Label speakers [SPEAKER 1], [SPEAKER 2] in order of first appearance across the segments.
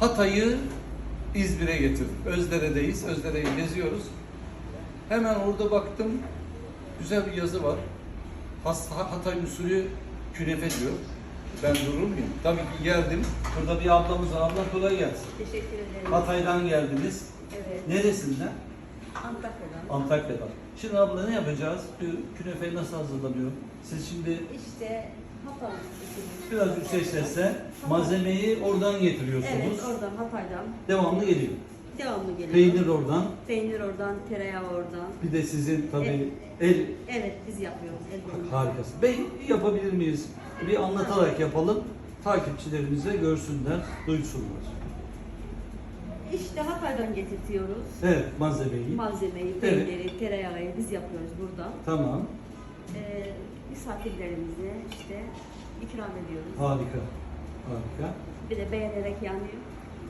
[SPEAKER 1] Hatay'ı İzmir'e getirdik. Özdere'deyiz. Özdere'yi geziyoruz. Hemen orada baktım. Güzel bir yazı var. Hatay usulü künefe diyor. Ben durur muyum? Tabii ki geldim. Burada bir ablamız var. Abla kolay gelsin.
[SPEAKER 2] Teşekkür ederim.
[SPEAKER 1] Hatay'dan geldiniz.
[SPEAKER 2] Evet.
[SPEAKER 1] Neresinden?
[SPEAKER 2] Antakya'dan.
[SPEAKER 1] Antakya'dan. Şimdi abla ne yapacağız? Bir Künefeyi nasıl hazırlanıyor? Siz şimdi
[SPEAKER 2] İşte Hatay usulü.
[SPEAKER 1] biraz yüksek sesle malzemeyi oradan getiriyorsunuz.
[SPEAKER 2] Evet, oradan Hatay'dan.
[SPEAKER 1] Devamlı geliyor.
[SPEAKER 2] Devamlı geliyor.
[SPEAKER 1] Peynir oradan.
[SPEAKER 2] Peynir oradan, tereyağı oradan.
[SPEAKER 1] Bir de sizin tabii el
[SPEAKER 2] Evet, biz yapıyoruz. ellerimizle.
[SPEAKER 1] harikası. Bey yapabilir miyiz? Bir anlatarak yapalım. Takipçilerimize görsünler, duysunlar.
[SPEAKER 2] İşte Hatay'dan getirtiyoruz.
[SPEAKER 1] Evet, malzemeyi.
[SPEAKER 2] Malzemeyi,
[SPEAKER 1] Evet.
[SPEAKER 2] peyniri, tereyağı biz yapıyoruz burada.
[SPEAKER 1] Tamam.
[SPEAKER 2] Ee, misafirlerimize işte ikram ediyoruz.
[SPEAKER 1] Harika. Harika.
[SPEAKER 2] Bir de beğenerek yani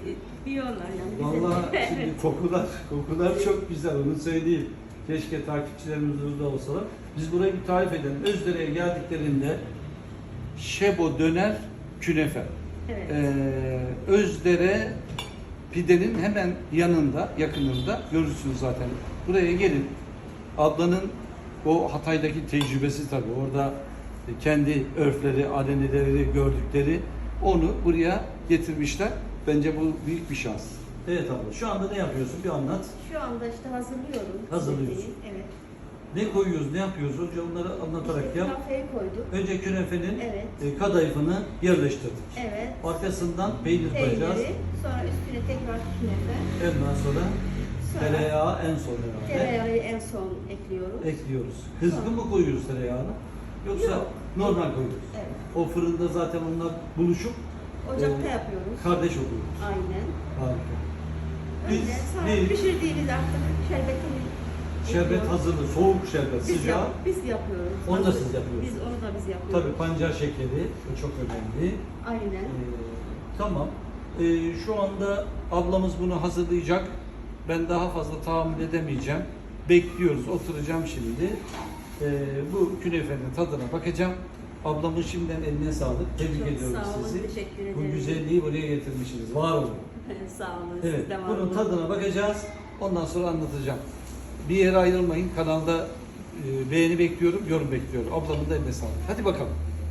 [SPEAKER 2] e, yiyorlar yani. bize.
[SPEAKER 1] Vallahi şimdi kokular, kokular çok güzel onu söyleyeyim. Keşke takipçilerimiz burada olsalar. Biz burayı bir tarif edelim. Özdere'ye geldiklerinde Şebo döner künefe.
[SPEAKER 2] Evet.
[SPEAKER 1] Ee, Özdere pidenin hemen yanında, yakınında görürsünüz zaten. Buraya gelin. Ablanın o Hatay'daki tecrübesi tabii. Orada kendi örfleri, adeneleri gördükleri onu buraya getirmişler. Bence bu büyük bir şans. Evet abla. Şu anda ne yapıyorsun? Bir anlat.
[SPEAKER 2] Şu anda işte hazırlıyorum.
[SPEAKER 1] Hazırlıyorsun.
[SPEAKER 2] Evet.
[SPEAKER 1] Ne koyuyoruz, ne yapıyoruz? Önce onları anlatarak yap.
[SPEAKER 2] kafeye koyduk.
[SPEAKER 1] Önce künefenin
[SPEAKER 2] Evet.
[SPEAKER 1] e, kadayıfını yerleştirdik.
[SPEAKER 2] Evet.
[SPEAKER 1] Arkasından peynir koyacağız.
[SPEAKER 2] Peyniri, sonra üstüne tekrar künefe.
[SPEAKER 1] Ondan sonra
[SPEAKER 2] Sonra
[SPEAKER 1] tereyağı en son herhalde.
[SPEAKER 2] Tereyağı en son ekliyoruz.
[SPEAKER 1] ekliyoruz. Hızlı mı koyuyoruz tereyağını? Yoksa
[SPEAKER 2] Yok.
[SPEAKER 1] normal koyuyoruz.
[SPEAKER 2] Evet.
[SPEAKER 1] O fırında zaten onlar buluşup
[SPEAKER 2] Ocakta
[SPEAKER 1] e,
[SPEAKER 2] yapıyoruz.
[SPEAKER 1] kardeş oluyor.
[SPEAKER 2] Aynen.
[SPEAKER 1] Harika. Biz
[SPEAKER 2] Öyle. Sonra
[SPEAKER 1] bir
[SPEAKER 2] pişirdiğimiz artık şerbetini
[SPEAKER 1] şerbet hazırlı, soğuk şerbet,
[SPEAKER 2] Biz,
[SPEAKER 1] sıcağı.
[SPEAKER 2] yap, biz yapıyoruz.
[SPEAKER 1] Onu da siz yapıyorsunuz.
[SPEAKER 2] Biz onu da biz yapıyoruz.
[SPEAKER 1] Tabii pancar şekeri, çok önemli.
[SPEAKER 2] Aynen.
[SPEAKER 1] Ee, tamam. Ee, şu anda ablamız bunu hazırlayacak. Ben daha fazla tahammül edemeyeceğim. Bekliyoruz. Oturacağım şimdi. Ee, bu künefenin tadına bakacağım. Ablamın şimdiden eline sağlık. Tebrik
[SPEAKER 2] Çok
[SPEAKER 1] ediyorum
[SPEAKER 2] sağ olun,
[SPEAKER 1] sizi.
[SPEAKER 2] teşekkür
[SPEAKER 1] Bu
[SPEAKER 2] ederim.
[SPEAKER 1] güzelliği buraya getirmişsiniz. Var olun.
[SPEAKER 2] Sağ olun.
[SPEAKER 1] Evet.
[SPEAKER 2] Siz de var
[SPEAKER 1] Bunun
[SPEAKER 2] olun.
[SPEAKER 1] tadına bakacağız. Ondan sonra anlatacağım. Bir yere ayrılmayın. Kanalda e, beğeni bekliyorum, yorum bekliyorum. Ablamın da eline sağlık. Hadi bakalım.